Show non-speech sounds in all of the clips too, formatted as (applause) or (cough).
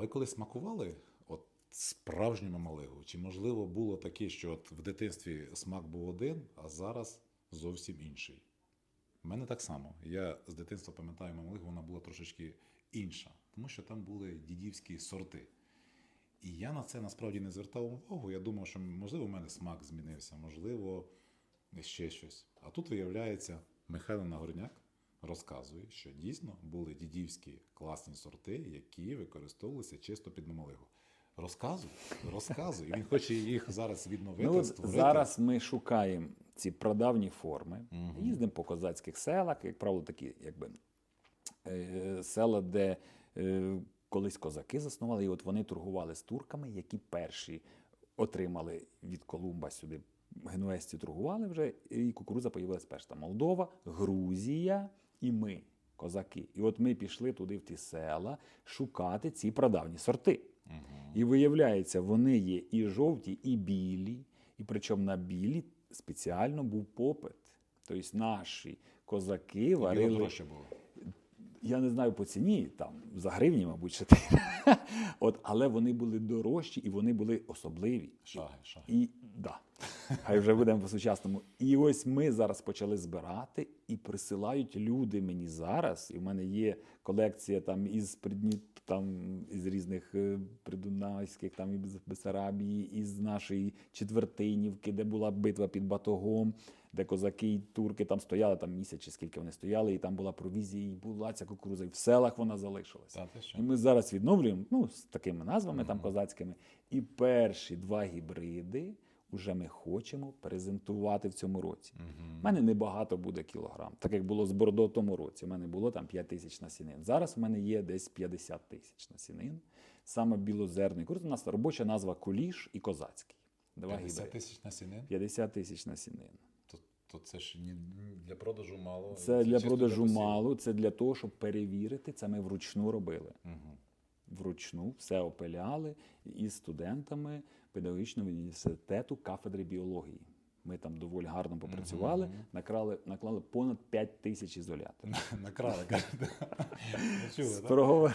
ви коли смакували от справжню мамалигу? Чи можливо було таке, що от в дитинстві смак був один, а зараз зовсім інший? У мене так само. Я з дитинства пам'ятаю мамалигу, вона була трошечки інша, тому що там були дідівські сорти. І я на це насправді не звертав увагу. Я думав, що можливо в мене смак змінився, можливо, ще щось. А тут виявляється, Михайло Нагорняк розказує, що дійсно були дідівські класні сорти, які використовувалися чисто під мамалигу. Розказуй, розказуй. Він хоче їх зараз відновити. Ну, створити. зараз ми шукаємо ці прадавні форми, їздимо по козацьких селах, як правило, такі якби е, села, де е, колись козаки заснували, і от вони торгували з турками, які перші отримали від Колумба сюди. Генуезці торгували вже, і кукурудза появилась перша. Молдова, Грузія і ми, козаки. І от ми пішли туди, в ті села, шукати ці прадавні сорти. І виявляється, вони є і жовті, і білі, і причому на білі спеціально був попит. Тобто наші козаки Біло варили. дорожче було. Я не знаю по ціні, там за гривні, мабуть, ще. (laughs) От, але вони були дорожчі і вони були особливі. Шаги, шаги. І да, хай вже будемо по-сучасному. І ось ми зараз почали збирати і присилають люди мені зараз. І в мене є колекція там із Придні, там із різних е, придунайських, там із Бесарабії, із нашої четвертинівки, де була битва під Батогом, де козаки і турки там стояли там місяць чи скільки вони стояли, і там була провізія, і була ця кукуруза, і в селах вона залишилася. Та що? І ми зараз відновлюємо ну, з такими назвами там козацькими. І перші два гібриди вже ми хочемо презентувати в цьому році. У мене небагато буде кілограм, так як було з Бордо в тому році. У мене було там 5 тисяч насінин. Зараз у мене є десь 50 тисяч насінин. Саме білозерний курс. У нас робоча назва Куліш і Козацький. Два 50 тисяч насінин? 50 тисяч насінин. То, це ж ні, для продажу мало. Це для продажу посіву. мало, це для того, щоб перевірити. Це ми вручну робили. Мгм. Вручну все опиляли із студентами педагогічного університету кафедри біології. Ми там доволі гарно попрацювали, накрали, наклали понад 5 тисяч ізоляторів. (laughs) Накрали, кажете. (laughs) Строго.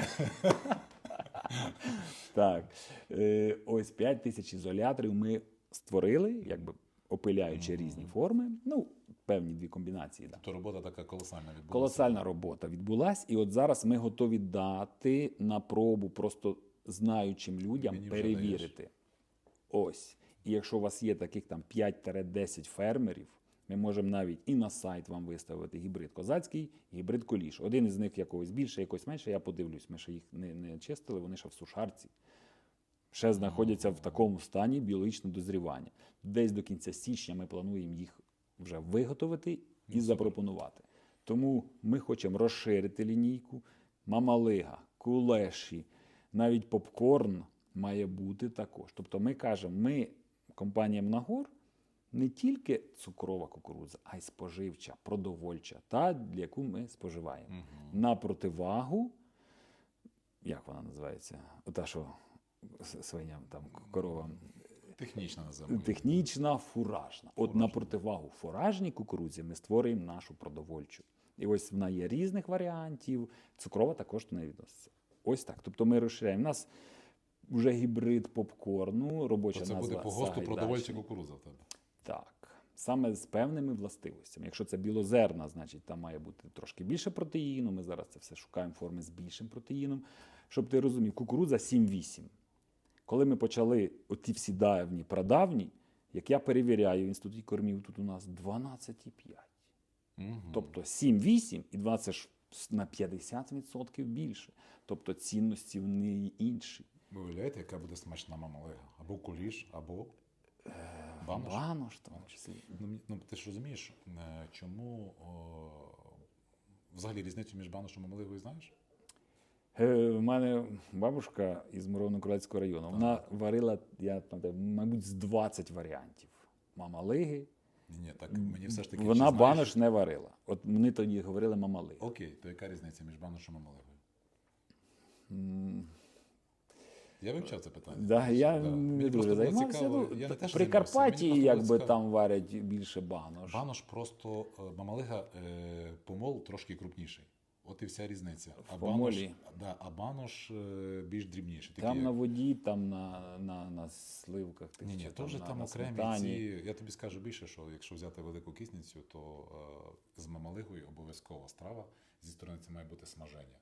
(laughs) так. Е, ось 5 тисяч ізоляторів ми створили, якби опиляючи різні форми. Ну, певні дві комбінації. Да. То робота така колосальна відбулася. Колосальна робота відбулась, і от зараз ми готові дати на пробу просто знаючим людям Мені перевірити. Ось. І якщо у вас є таких там 5-10 фермерів, ми можемо навіть і на сайт вам виставити гібрид козацький, гібрид коліш. Один із них якогось більше, якось менше, я подивлюсь. Ми ще їх не, не чистили, вони ще в сушарці. Ще знаходяться в такому стані біологічного дозрівання. Десь до кінця січня ми плануємо їх вже виготовити і запропонувати. Тому ми хочемо розширити лінійку. Мамалига, кулеші, навіть попкорн має бути також. Тобто ми кажемо, ми, компанія Мнагор, не тільки цукрова кукурудза, а й споживча, продовольча, та, для яку ми споживаємо. На противагу, як вона називається? Та, що свиням, там, коровам, Технічна називаємо. технічна, фуражна. От на противагу фуражній кукурудзі ми створюємо нашу продовольчу. І ось вона є різних варіантів. Цукрова також до неї відноситься. Ось так. Тобто ми розширяємо. У нас вже гібрид попкорну, робоча То це назва буде по ГОСТу продовольча кукурудза в тебе. Так. Саме з певними властивостями. Якщо це білозерна, значить там має бути трошки більше протеїну. Ми зараз це все шукаємо форми з більшим протеїном. Щоб ти розумів, кукурудза 7-8. Коли ми почали оті всі давні, прадавні, як я перевіряю в інституті кормів, тут у нас 12,5. Мгм. Тобто 7-8 і 12 ж на 50% більше. Тобто цінності в неї інші. Ви уявляєте, яка буде смачна мамалига? Або куліш, або банош. Банош, в тому числі. Ну, ну, ти ж розумієш, е, чому о, взагалі різницю між баношем і мамалигою знаєш? Е, В мене бабушка із Мироно-Кролецького району. Вона варила, я мабуть, з 20 варіантів. Мама лиги. Ні, ні, так мені все ж таки. Вона знаєш- банош не варила. От вони тоді говорили мама лига. Окей, то яка різниця між баношем і мамалигою? Я вивчав це питання. Да, я Да. не дуже займався. цікаво. Ну, Я не те, при займався, Карпаті, мені просто було якби там варять більше банош. Банош просто е, мамалига е, помол трошки крупніший. От і вся різниця. А В да, а банош е, більш дрібніший. Там на воді, там на, на, на сливках. тих, Ні, ні, то вже на- там окремі ці. Я тобі скажу більше, що якщо взяти велику кисницю, то е, з мамалигою обов'язкова страва. Зі сторони це має бути смаження.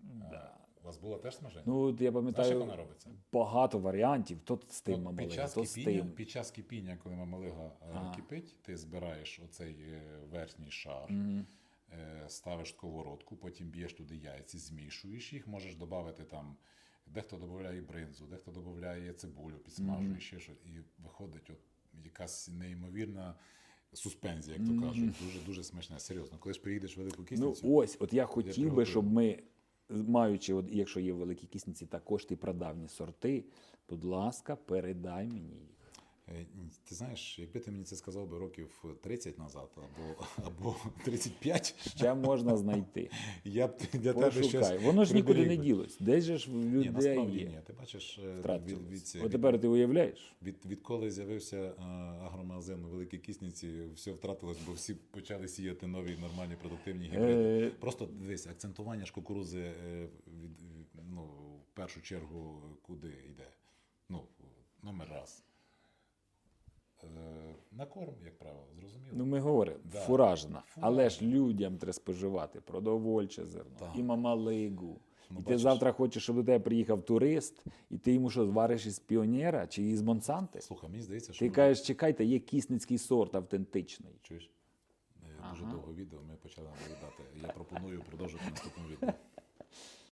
Да. У вас було теж смаження? Ну, я Знаєш, як вона робиться? багато варіантів. То з тим От під, час то з кипіння, тим. під час кипіння, коли мамалига е, А. кипить, ти збираєш оцей е, верхній шар, Мгм. Е, ставиш сковородку, потім б'єш туди яйці, змішуєш їх, можеш додати там. Дехто додає бринзу, дехто додає цибулю, підсмажує Мгм. ще щось. І виходить от якась неймовірна суспензія, як то кажуть. Дуже дуже смачна. Серйозно, коли ж приїдеш в велику Ну ось, от я хотів би, щоб ми, маючи, от, якщо є великі кисниці, також ті прадавні сорти, будь ласка, передай мені їх. Е, Ти знаєш, якби ти мені це сказав би років 30 назад або, або (laughs) 35, Ще можна знайти. я б для тебе щось Воно ж нікуди не ділось. Десь же ж в Ні, насправді є. ні. Ти бачиш, е, від, від, От тепер ти уявляєш? від, відколи з'явився е, агромагазин у Великій Кисниці, все втратилось, бо всі почали сіяти нові нормальні продуктивні гібриди. Е, Просто дивись, акцентування ж кукурузи від, від- ну, в першу чергу куди йде? Ну, номер раз. На корм, як правило, зрозуміло. Ну, ми говоримо, Да. фуражна. Але ж людям треба споживати продовольче зерно, Так. і мамалигу. Ну, і ти завтра хочеш, щоб до тебе приїхав турист, і ти йому що звариш із піонера чи із Монсанти? Слухай, мені здається, що Ти ми- кажеш, чекайте, є кисницький сорт автентичний. чуєш? Е, Дуже Ага. довго відео ми почали наблюдати. Я пропоную продовжити наступному відео.